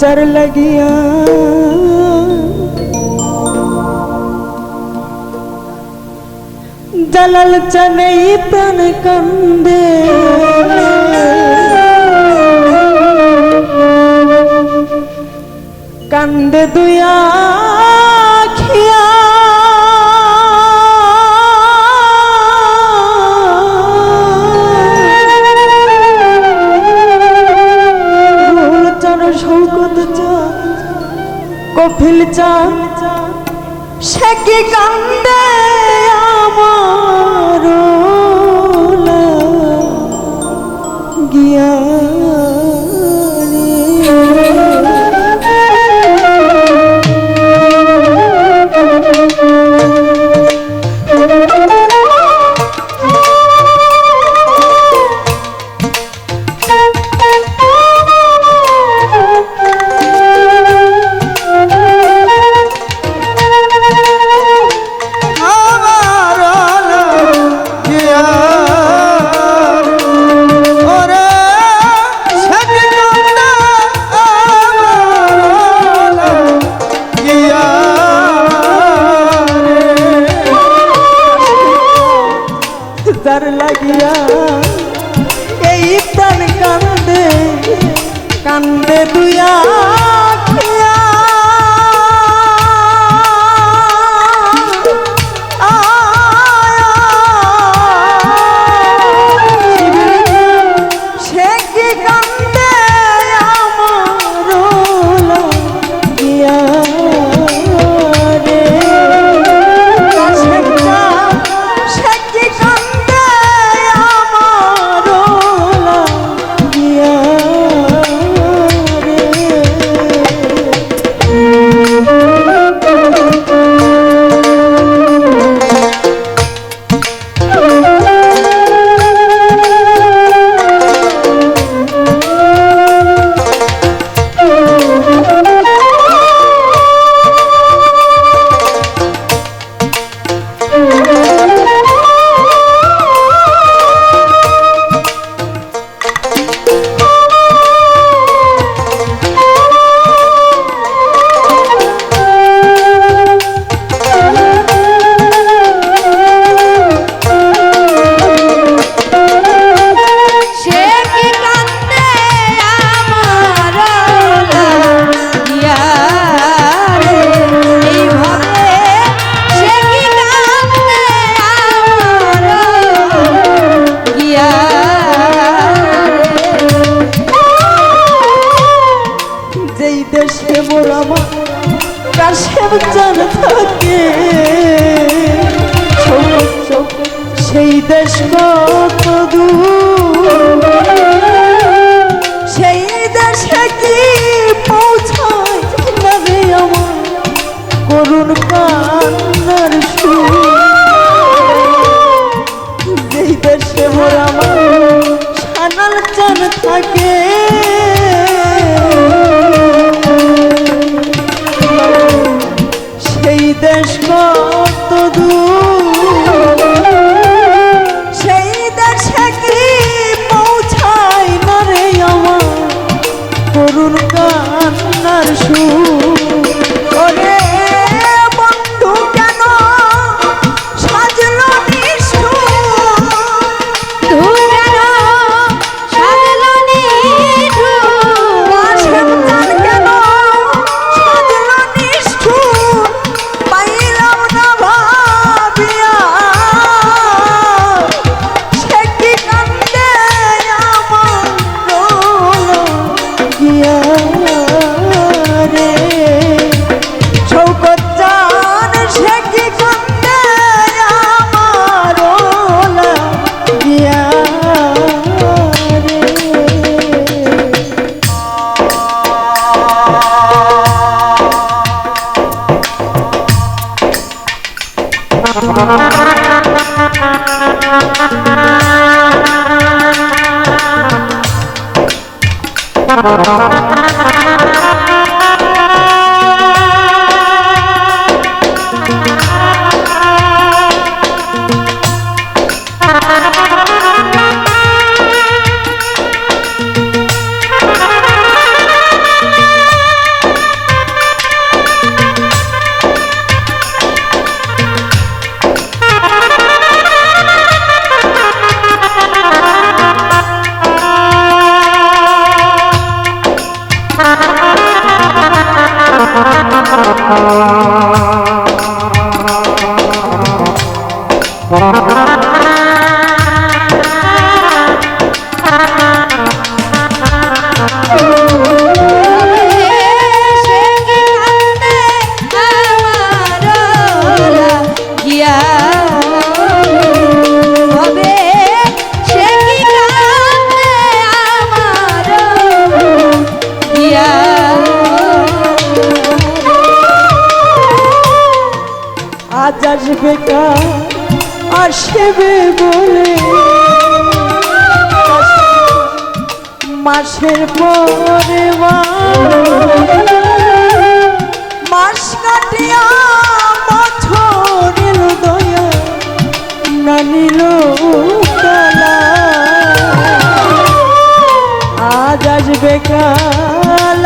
যার লাগিয়া জালাল চানেই প্রাণ কান্দে কান্দে দুয়া নিখিল চাঁদ। সে কি কান্দে? কান্দে দুয়া কাশেম যেন থাকে সেই দেশ কত দূর। সেই দেশে কি পৌঁছায় আমার করুণ কান্নার সুর। দেশে আমার সানাল থাকে। আজ আসবে কার আসবে বলে। মাসের পরে মাস কাটিয়া বছর এলো দয়া কালা আজ আসবে কাল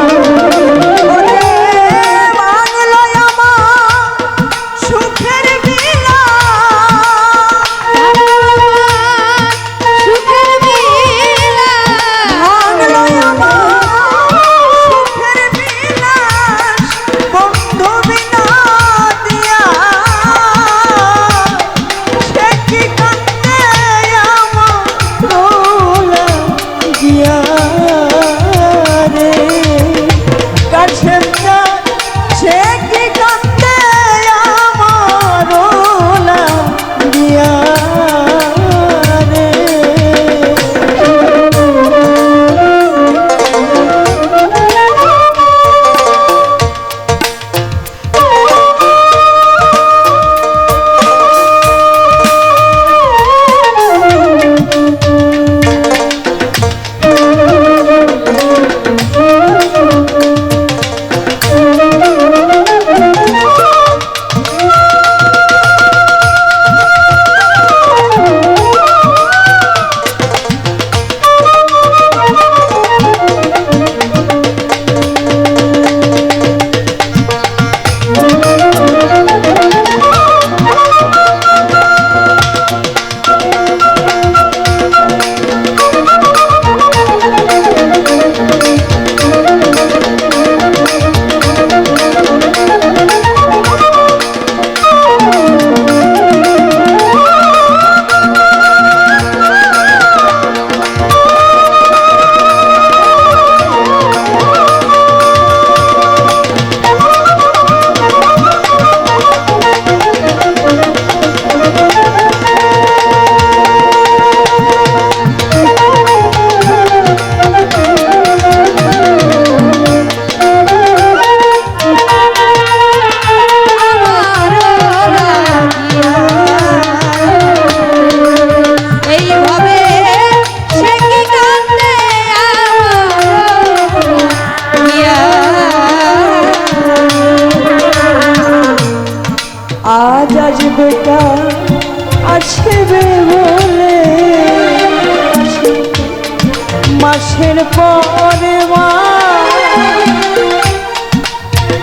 মাসের পরে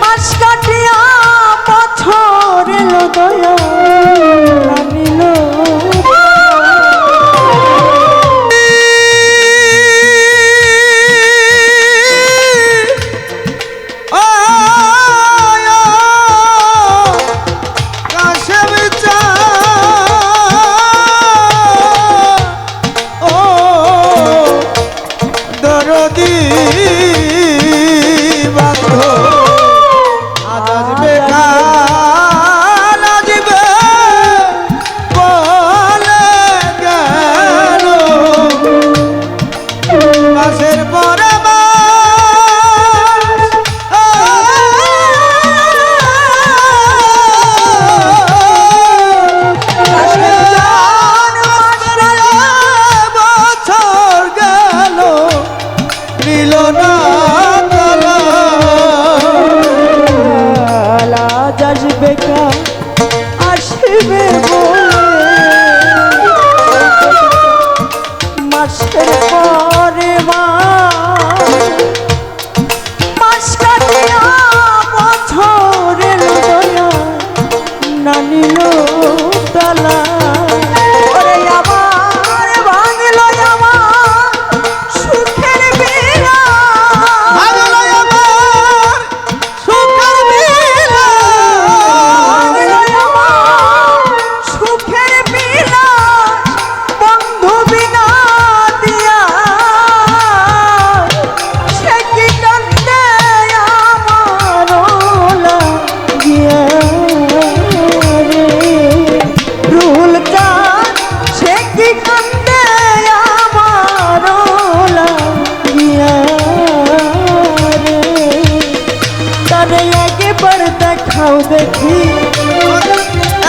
মাস কাটিয়া পথর লোদয়া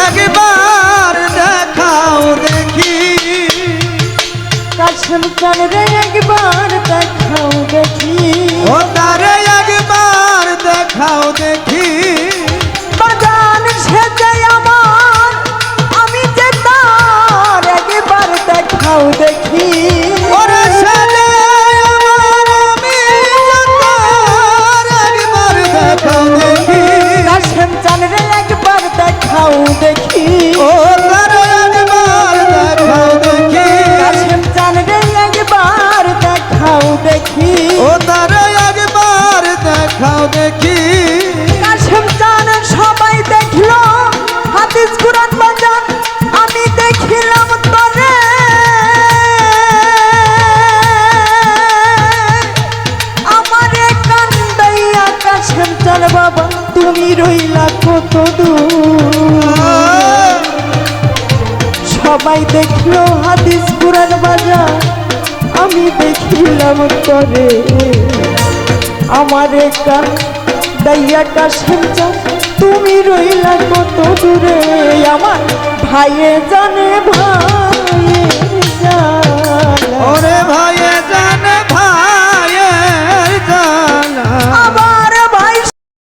একবার দেখাও দেখি কাশেম চান রে একবার দেখাও দেখি ও তারে একবার দেখাও দেখি দেখাও দেখি? কাশেম চান সবাই দেখল। হাদিস কুরআন বাজান, আমি দেখিলাম তরে। আমারে কান্দাইয়া কাশেম চান বাবা, তুমি রইলা কত সবাই দেখল হাদিস কুরআন বাজার আমি দেখিলাম তরে। আমার একটা দাইয়াটা কাশেম তুমি রইলা কত দূরে? আমার ভাইয়ে জানে ভাইয়ে জানে।